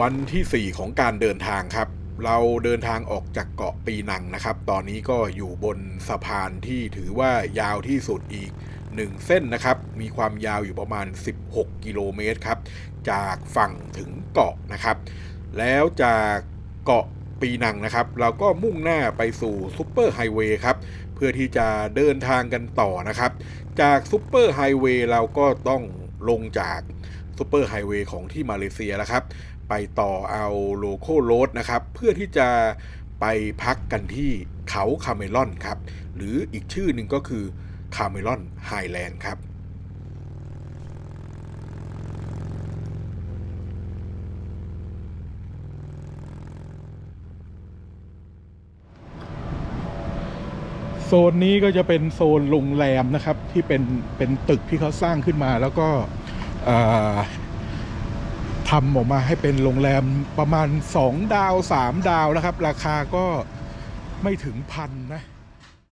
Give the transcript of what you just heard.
วันที่ 4 ของการเดินทางครับ เราเดินทางออกจากเกาะปีนังนะครับ ตอนนี้ก็อยู่บนสะพานที่ถือว่ายาวที่สุดอีก 1 เส้นนะครับ มีความยาวอยู่ประมาณ 16 กิโลเมตรครับ จากฝั่งถึงเกาะนะครับ แล้วจากเกาะปีนังนะครับ เราก็มุ่งหน้าไปสู่ซูเปอร์ไฮเวย์ครับ เพื่อที่จะเดินทางกันต่อนะครับ จากซูเปอร์ไฮเวย์เราก็ต้องลงจาก ซูเปอร์ไฮเวย์ของที่มาเลเซียแล้วครับ ไปต่อเอาโลโก้โรดนะครับ เพื่อที่จะไปพักกันที่เขาคาเมลอนครับ หรืออีกชื่อหนึ่งก็คือคาเมลอนไฮแลนด์ครับโซนนี้ก็จะเป็นโซนโรงแรมนะครับ ที่เป็นเป็นตึกที่เขาสร้างขึ้นมาแล้วก็ ทำออกมาให้เป็นโรงแรมประมาณ 2 ดาว 3 ดาวนะครับ ราคาก็ไม่ถึงพันนะ